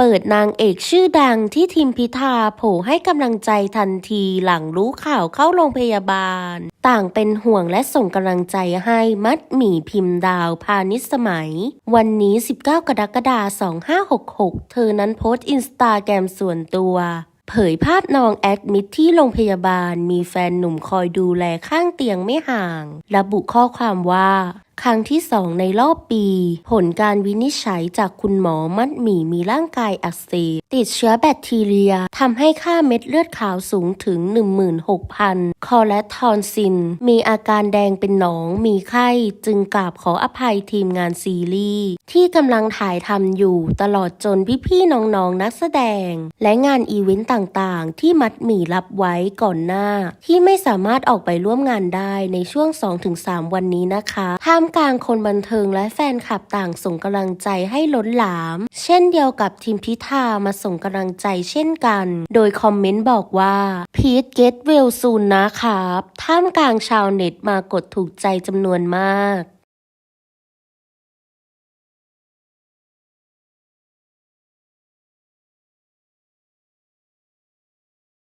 เปิดนางเอกชื่อดังที่ทีมพิธาโผล่ให้กำลังใจทันทีหลังรู้ข่าวเข้าโรงพยาบาล ต่างเป็นห่วงและส่งกำลังใจให้มัดหมี่พิมพ์ดาวพาณิสมัย วันนี้ 19 กรกฎาคม 2566 เธอนั้นโพสต์อินสตาแกรมส่วนตัว เผยภาพนองแอดมิดที่โรงพยาบาลมีแฟนหนุ่มคอยดูแลข้างเตียงไม่ห่าง ระบุข้อความว่า ครั้งที่สองในรอบปี ผลการวินิจฉัยจากคุณหมอมัดหมี่มีร่างกายอักเสบติดเชื้อแบคทีเรียทำให้ค่าเม็ดเลือดขาวสูงถึง 16,000 คอเลสเตอรอลซิน มีอาการแดงเป็นหนอง มีไข้จึงกราบขออภัยทีมงานซีรีส์ที่กำลังถ่ายทำอยู่ตลอดจนพี่ๆน้องๆนักแสดง และงานอีเวนต์ต่างๆ ที่มัดหมี่รับไว้ก่อนหน้า ที่ไม่สามารถออกไปร่วมงานได้ในช่วง 2-3 วันนี้นะคะท่ามกลางคนบันเทิงและแฟนคลับต่างส่งกำลังใจให้ล้นหลาม เช่นเดียวกับทีมพิธามาส่งกำลังใจเช่นกัน โดยคอมเมนต์บอกว่าพีทเกตเวลซูนนะครับ ท่ามกลางชาวเน็ตมากดถูกใจจำนวนมาก